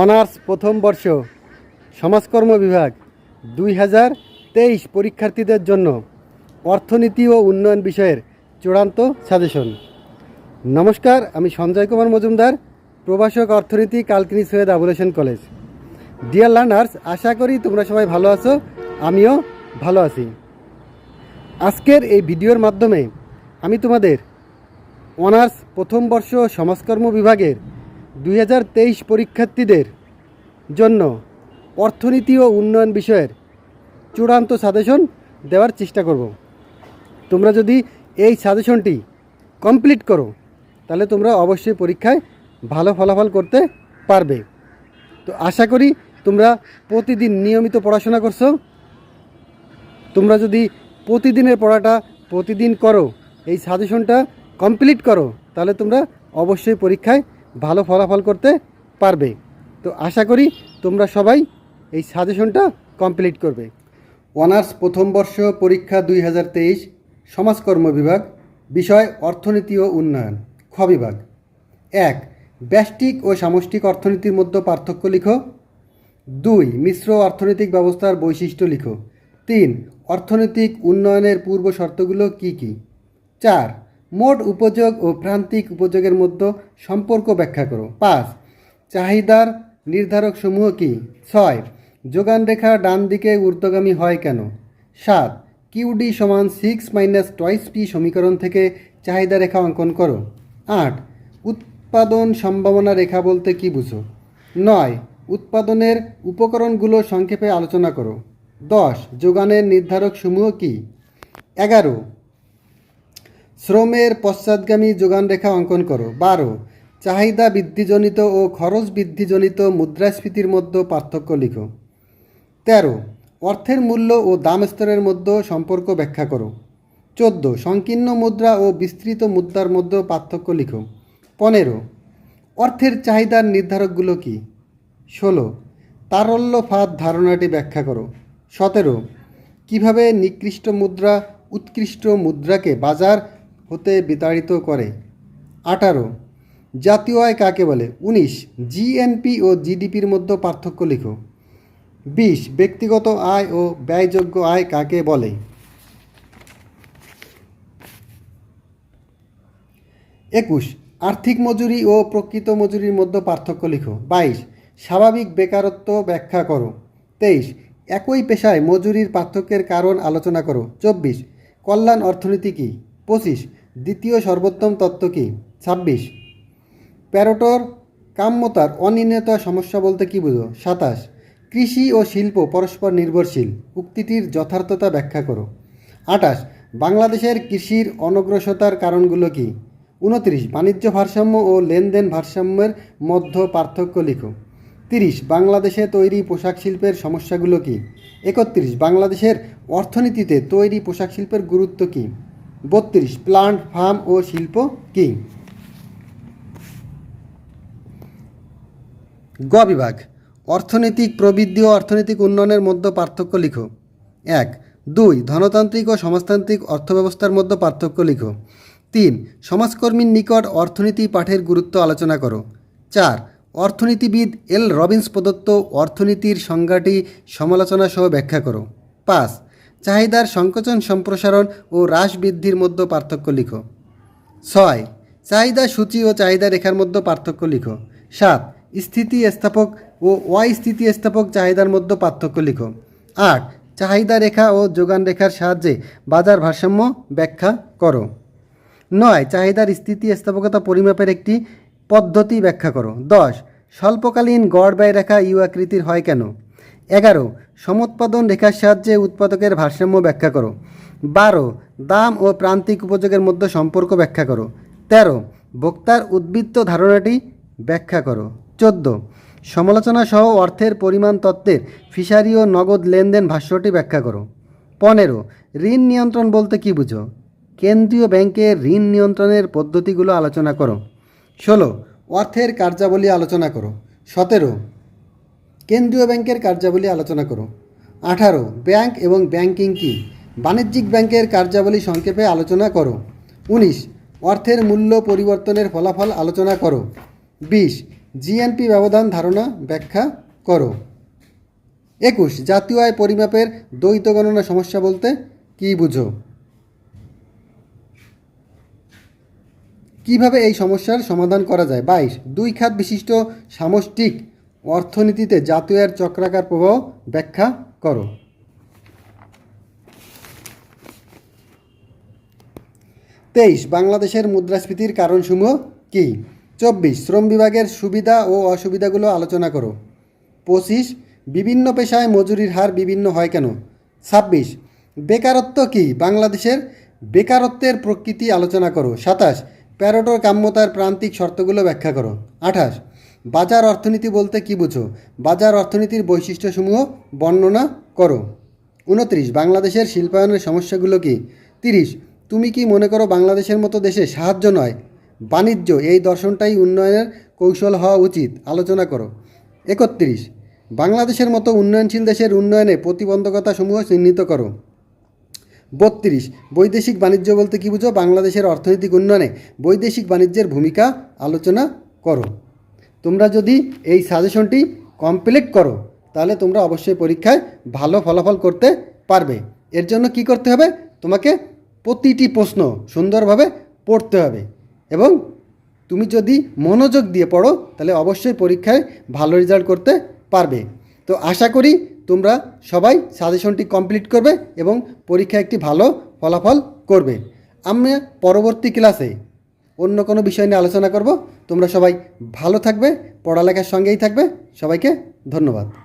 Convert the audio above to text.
Honours প্রথম বর্ষ, সমাজকর্ম বিভাগ, দুই হাজার তেইশ পরীক্ষার্থীদের জন্য অর্থনীতি ও উন্নয়ন বিষয়ের চূড়ান্ত সাজেশন। নমস্কার, আমি সঞ্জয় কুমার মজুমদার, প্রভাষক অর্থনীতি কালকিনি সৈয়দ আবুলেশন কলেজ। ডিয়ার লার্নার্স আশা করি তোমরা সবাই ভালো আছো, আমিও ভালো আছি। আজকের এই ভিডিওর মাধ্যমে আমি তোমাদের অনার্স প্রথম বর্ষ সমাজকর্ম বিভাগের দুই হাজার তেইশ পরীক্ষার্থীদের জন্য অর্থনীতি ও উন্নয়ন বিষয়ের চূড়ান্ত সাজেশন দেওয়ার চেষ্টা করব। তোমরা যদি এই সাজেশনটি কমপ্লিট করো, তাহলে তোমরা অবশ্যই পরীক্ষায় ভালো ফলাফল করতে পারবে। তো আশা করি তোমরা প্রতিদিন নিয়মিত পড়াশোনা করছ। তোমরা যদি প্রতিদিনের পড়াটা প্রতিদিন করো, এই সাজেশনটা কমপ্লিট করো, তাহলে তোমরা অবশ্যই পরীক্ষায় ভালো ফলাফল করতে পারবে। তো আশা করি তোমরা সবাই এই সাজেশনটা কমপ্লিট করবে। অনার্স প্রথম বর্ষ পরীক্ষা দুই হাজার তেইশ, সমাজকর্ম বিভাগ, বিষয়, অর্থনীতি ও উন্নয়ন, খ বিভাগ। এক, ব্যষ্টিক ও সামষ্টিক অর্থনীতির মধ্যে পার্থক্য লিখো। দুই, মিশ্র অর্থনৈতিক ব্যবস্থার বৈশিষ্ট্য লিখো। তিন, অর্থনৈতিক উন্নয়নের পূর্ব শর্তগুলো কি কি? চার মোট উপযোগ ও প্রান্তিক উপযোগের মধ্যে সম্পর্ক ব্যাখ্যা করো। পাঁচ, চাহিদার নির্ধারক সমূহ কি? ছয়, যোগান রেখা ডান দিকে ঊর্ধ্বগামী হয় কেন? সাত কিউডি সমান সিক্স মাইনাস টয়েস পি সমীকরণ থেকে চাহিদা রেখা অঙ্কন করো। আট, উৎপাদন সম্ভাবনা রেখা বলতে কি বুঝো? নয়, উৎপাদনের উপকরণগুলো সংক্ষেপে আলোচনা করো। দশ, যোগানের নির্ধারক সমূহ কি? এগারো শ্রমের পশ্চাৎগামী যোগান রেখা অঙ্কন করো। বারো, চাহিদা বৃদ্ধিজনিত ও খরচ বৃদ্ধিজনিত মুদ্রাস্ফীতির মধ্যে পার্থক্য লিখো। তেরো, অর্থের মূল্য ও দাম স্তরের মধ্যে সম্পর্ক ব্যাখ্যা করো। চোদ্দ, সংকীর্ণ মুদ্রা ও বিস্তৃত মুদ্রার মধ্যে পার্থক্য লিখো। পনেরো, অর্থের চাহিদার নির্ধারকগুলো কি? ষোলো, তারল্য ফাঁদ ধারণাটি ব্যাখ্যা করো। সতেরো, কীভাবে নিকৃষ্ট মুদ্রা উৎকৃষ্ট মুদ্রাকে বাজার হতে বিতাড়িত করে। আঠারো, জাতীয় আয় কাকে বলে? উনিশ জিএনপি ও জিডিপির মধ্যে পার্থক্য লিখো। বিশ, ব্যক্তিগত আয় ও ব্যয়যোগ্য আয় কাকে বলে? একুশ, আর্থিক মজুরি ও প্রকৃত মজুরির মধ্যে পার্থক্য লিখো। বাইশ, স্বাভাবিক বেকারত্ব ব্যাখ্যা করো। তেইশ, একই পেশায় মজুরির পার্থক্যের কারণ আলোচনা করো। চব্বিশ, কল্যাণ অর্থনীতি কী? পঁচিশ দ্বিতীয় সর্বোত্তম তত্ত্ব কী? ছাব্বিশ। প্যারোটোর কাম্যতার অনির্ণীয়তা সমস্যা বলতে কী বুঝো? সাতাশ। কৃষি ও শিল্প পরস্পর নির্ভরশীল, উক্তিটির যথার্থতা ব্যাখ্যা করো। আটাশ বাংলাদেশের কৃষির অনগ্রসতার কারণগুলো কী? উনত্রিশ বাণিজ্য ভারসাম্য ও লেনদেন ভারসাম্যের মধ্য পার্থক্য লিখো। তিরিশ। বাংলাদেশে তৈরি পোশাক শিল্পের সমস্যাগুলো কী? একত্রিশ। বাংলাদেশের অর্থনীতিতে তৈরি পোশাক শিল্পের গুরুত্ব কী? বত্রিশ প্লান্ট ফার্ম ও শিল্প কী গ বিভাগ, অর্থনৈতিক প্রবৃদ্ধি ও অর্থনৈতিক উন্নয়নের মধ্যে পার্থক্য লিখো। এক, দুই, ধনতান্ত্রিক ও সমাজতান্ত্রিক অর্থব্যবস্থার মধ্যে পার্থক্য লিখো। তিন, সমাজকর্মীর নিকট অর্থনীতি পাঠের গুরুত্ব আলোচনা করো। চার, অর্থনীতিবিদ এল রবিন্স প্রদত্ত অর্থনীতির সংজ্ঞাটি সমালোচনা সহ ব্যাখ্যা করো। পাঁচ চাহিদার সংকোচন সম্প্রসারণ ও হ্রাস বৃদ্ধির মধ্যে পার্থক্য লিখো। ছয়, চাহিদা সূচি ও চাহিদা রেখার মধ্যে পার্থক্য লিখো। সাত স্থিতি স্থাপক ও অস্থিতি স্থাপক চাহিদার মধ্যে পার্থক্য লিখো। আট, চাহিদা রেখা ও যোগান রেখার সাহায্যে বাজার ভারসাম্য ব্যাখ্যা করো। নয়, চাহিদার স্থিতি স্থাপকতা পরিমাপের একটি পদ্ধতি ব্যাখ্যা করো। দশ, স্বল্পকালীন গড় ব্যয় রেখা ইউ আকৃতির হয় কেন? এগারো, সমুৎপাদন রেখার সাহায্যে উৎপাদকের ভারসাম্য ব্যাখ্যা করো। বারো, দাম ও প্রান্তিক উপযোগের মধ্যে সম্পর্ক ব্যাখ্যা করো। তেরো ভোক্তার উদ্বৃত্ত ধারণাটি ব্যাখ্যা করো। চোদ্দ, সমালোচনা সহ অর্থের পরিমাণ তত্ত্বের ফিশারি ও নগদ লেনদেন ভাষ্যটি ব্যাখ্যা করো। পনেরো, ঋণ নিয়ন্ত্রণ বলতে কী বুঝো? কেন্দ্রীয় ব্যাংকের ঋণ নিয়ন্ত্রণের পদ্ধতিগুলো আলোচনা করো। ষোলো, অর্থের কার্যাবলী আলোচনা করো। সতেরো কেন্দ্রীয় ব্যাংকের কার্যাবলী আলোচনা করো আঠারো, ব্যাংক এবং ব্যাংকিং কি? বাণিজ্যিক ব্যাংকের কার্যাবলী সংক্ষেপে আলোচনা করো। উনিশ, অর্থের মূল্য পরিবর্তনের ফলাফল আলোচনা করো। বিশ, জিএনপি ব্যবধান ধারণা ব্যাখ্যা করো। একুশ, জাতীয় আয় পরিমাপের দ্বৈত গণনা সমস্যা বলতে কি বুঝো? কীভাবে এই সমস্যার সমাধান করা যায়? বাইশ, দুই খাত বিশিষ্ট সামষ্টিক অর্থনীতিতে জাতীয় আয়ের চক্রাকার প্রভাব ব্যাখ্যা করো। তেইশ, বাংলাদেশের মুদ্রাস্ফীতির কারণসমূহ কী? চব্বিশ, শ্রম বিভাগের সুবিধা ও অসুবিধাগুলো আলোচনা করো। পঁচিশ, বিভিন্ন পেশায় মজুরির হার বিভিন্ন হয় কেন? ছাব্বিশ, বেকারত্ব কী? বাংলাদেশের বেকারত্বের প্রকৃতি আলোচনা করো। সাতাশ প্যারোটোর কাম্যতার প্রান্তিক শর্তগুলো ব্যাখ্যা করো। আঠাশ, বাজার অর্থনীতি বলতে কী বুঝো? বাজার অর্থনীতির বৈশিষ্ট্যসমূহ বর্ণনা করো। উনত্রিশ, বাংলাদেশের শিল্পায়নের সমস্যাগুলো কি? তিরিশ, তুমি কি মনে করো বাংলাদেশের মতো দেশে সাহায্য নয়? বাণিজ্য, এই দর্শনটাই উন্নয়নের কৌশল হওয়া উচিত, আলোচনা করো। একত্রিশ, বাংলাদেশের মতো উন্নয়নশীল দেশের উন্নয়নে প্রতিবন্ধকতাসমূহ চিহ্নিত করো। বত্রিশ। বৈদেশিক বাণিজ্য বলতে কী বুঝো? বাংলাদেশের অর্থনৈতিক উন্নয়নে বৈদেশিক বাণিজ্যের ভূমিকা আলোচনা করো। তোমরা যদি এই সাজেশনটি কমপ্লিট করো, তাহলে তোমরা অবশ্যই পরীক্ষায় ভালো ফলাফল করতে পারবে। এর জন্য কি করতে হবে? তোমাকে প্রতিটি প্রশ্ন সুন্দরভাবে পড়তে হবে এবং তুমি যদি মনোযোগ দিয়ে পড়ো, তাহলে অবশ্যই পরীক্ষায় ভালো রেজাল্ট করতে পারবে। তো আশা করি তোমরা সবাই সাজেশনটি কমপ্লিট করবে এবং পরীক্ষায় একটি ভালো ফলাফল করবে। আমরা পরবর্তী ক্লাসে অন্য কোনো বিষয় নিয়ে আলোচনা করব। তোমরা সবাই ভালো থাকবে, পড়ালেখার সঙ্গেই থাকবে। সবাইকে ধন্যবাদ।